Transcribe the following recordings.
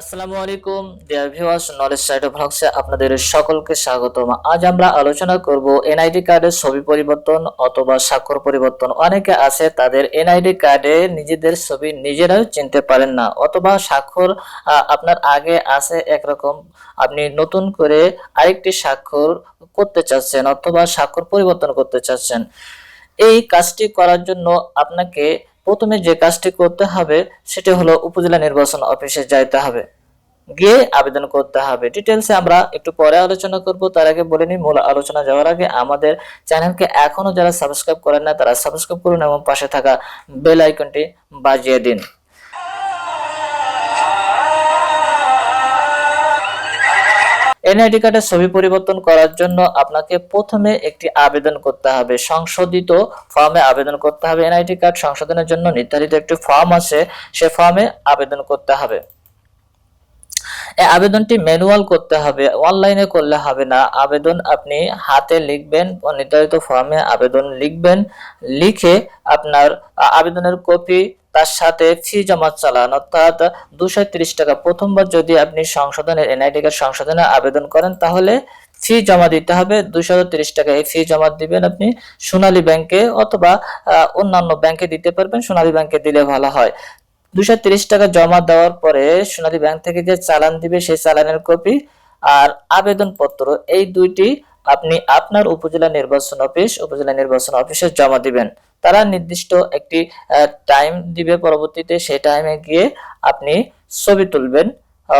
আসসালামু আলাইকুম dear viewers knowledge site of ব্লগসে আপনাদের সকলকে স্বাগতম। আজ আমরা আলোচনা করব এনআইডি কার্ডের ছবি পরিবর্তন অথবা স্বাক্ষর পরিবর্তন। অনেকে আছে তাদের এনআইডি কার্ডে নিজেদের ছবি নিজেরাও চিনতে পারেন না, অথবা স্বাক্ষর আপনার আগে আছে একরকম। আপনি নতুন করে আরেকটি স্বাক্ষর করতে চাচ্ছেন অথবা স্বাক্ষর পরিবর্তন করতে চাচ্ছেন। এই কাজটি করার জন্য আপনাকে প্রথমে যে কাজটি করতে হবে, সেটি হলো উপজেলা নির্বাচন অফিসে যাইতে হবে। গিয়ে আবেদন করতে হবে। ডিটেলসে আমরা একটু পরে আলোচনা করব। তার আগে বলে নিই, মূল আলোচনা যাওয়ার আগে আমাদের চ্যানেলকে এখনও যারা সাবস্ক্রাইব করেন না, তারা সাবস্ক্রাইব করুন এবং পাশে থাকা বেল আইকনটি বাজিয়ে দিন। এনআইডি কার্ডের ছবি পরিবর্তন করার জন্য আপনাকে প্রথমে একটি আবেদন করতে হবে। সংশোধিত ফর্মে আবেদন করতে হবে। এনআইডি কার্ড সংশোধনের জন্য নির্ধারিত একটি ফর্ম আছে, সে ফর্মে আবেদন করতে হবে। এই আবেদনটি ম্যানুয়াল করতে হবে, অনলাইনে করলে হবে না। আবেদন আপনি হাতে লিখবেন, নির্ধারিত ফর্মে আবেদন লিখবেন, লিখে আপনার আবেদনের কপি তার সাথে ফি জমা চালান, অর্থাৎ দুশো টাকা। প্রথমবার যদি আপনি সংশোধনের, এনআইডি কার্ড সংশোধনে আবেদন করেন, তাহলে ফি জমা দিতে হবে। দুশো টাকা এই ফি জমা দিবেন আপনি সোনালী ব্যাংকে অথবা অন্যান্য ব্যাংকে দিতে পারবেন। সোনালী ব্যাংকে দিলে ভালো হয়। দুশো তিরিশ টাকা জমা দেওয়ার পরে সোনালী ব্যাংক থেকে যে চালান দিবে, সেই চালানের কপি আর আবেদন পত্র এই দুইটি আপনি আপনার উপজেলা নির্বাচন অফিস, উপজেলা নির্বাচন অফিসে জমা দিবেন। তারা নির্দিষ্ট একটি টাইম দিবে পরবর্তীতে। সেই টাইমে গিয়ে আপনি ছবি তুলবেন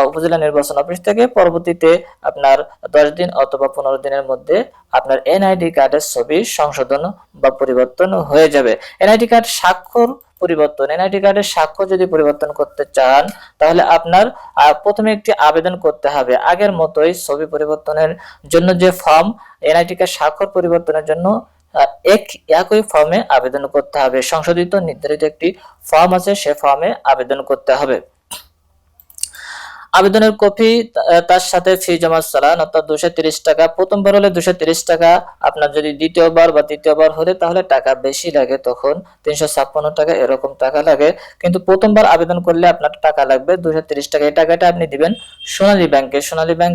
উপজেলা নির্বাচন অফিস থেকে। পরবর্তীতে আপনার দশ দিন অথবা পনেরো দিনের মধ্যে আপনার এনআইডি কার্ডের ছবি সংশোধন বা পরিবর্তন হয়ে যাবে। এনআইডি কার্ড স্বাক্ষর পরিবর্তন। এনআইটি কার্ডের সাক্ষ্য যদি পরিবর্তন করতে চান, তাহলে আপনার প্রথমে একটি আবেদন করতে হবে। আগের মতোই ছবি পরিবর্তনের জন্য যে ফর্ম এনআইটি কার্ড স্বাক্ষর পরিবর্তনের জন্য এক, একই ফর্মে আবেদন করতে হবে। সংশোধিত, নির্ধারিত একটি ফর্ম আছে, সে ফর্মে আবেদন করতে হবে। আবেদনের কপি তার সাথে ফি জমা চালান অর্থাৎ দুশো তিরিশ টাকা। প্রথমবার হলে দুশো তিরিশ টাকা। আপনার যদি দ্বিতীয়বার বা তৃতীয়বার হলে তাহলে টাকা বেশি লাগে তখন। তিনশো ছাপ্পান্ন টাকা এরকম টাকা লাগে। কিন্তু প্রথমবার আবেদন করলে আপনার টাকা লাগবে। দুশো তিরিশ টাকা এই টাকাটা আপনি দিবেন সোনালী ব্যাংকে। সোনালী ব্যাংক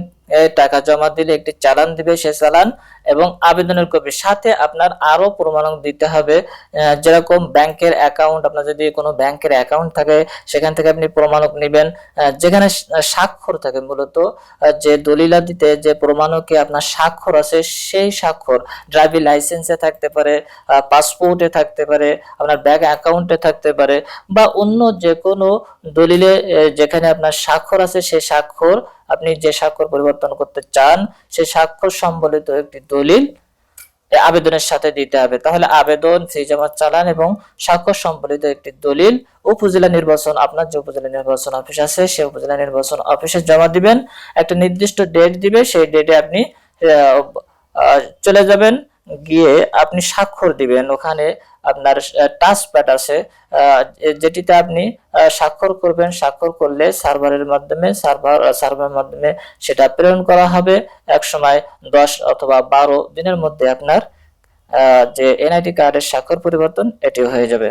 টাকা জমা দিলে একটি চালান দিবে, সে চালান এবং আবেদনের কপি। সাথে আপনার আরও প্রমাণক দিতে হবে। যেরকম ব্যাংকের অ্যাকাউন্ট, আপনার যদি কোনো ব্যাংকের অ্যাকাউন্ট থাকে, সেখান থেকে আপনি প্রমাণক নেবেন। যেখানে স্বাক্ষর থাকে মূলত যে দলিলাদিতে যে প্রমাণকে আপনার স্বাক্ষর আছে, সেই স্বাক্ষর ড্রাইভিং লাইসেন্সে থাকতে পারে পাসপোর্টে থাকতে পারে, আপনার ব্যাংক অ্যাকাউন্টে থাকতে পারে, বা অন্য যে কোনো দলিলে যেখানে আপনার স্বাক্ষর আছে, সেই স্বাক্ষর আপনি যে স্বাক্ষর পরিবর্তন করতে চান, সেই স্বাক্ষর সম্বলিত একটি দলিল আবেদনের সাথে দিতে হবে। তাহলে আবেদন, ফি জমা, চালান এবং স্বাক্ষর সম্বলিত একটি দলিল, উপজেলা নির্বাচন, আপনার যে উপজেলা নির্বাচন অফিস আছে, সেই উপজেলা নির্বাচন অফিসে জমা দিবেন। একটা নির্দিষ্ট ডেট দিবে, সেই ডেটে আপনি চলে যাবেন। গিয়ে আপনি স্বাক্ষর দিবেন। ওখানে আপনার টাচ প্যাড আছে। যেটিতে আপনি স্বাক্ষর করবেন, স্বাক্ষর করলে সার্ভারের মাধ্যমে, সার্ভার সার্ভারের মাধ্যমে সেটা প্রেরণ করা হবে। এক সময় দশ অথবা বারো দিনের মধ্যে আপনার যে, এনআইডি কার্ডের স্বাক্ষর পরিবর্তন, এটি হয়ে যাবে।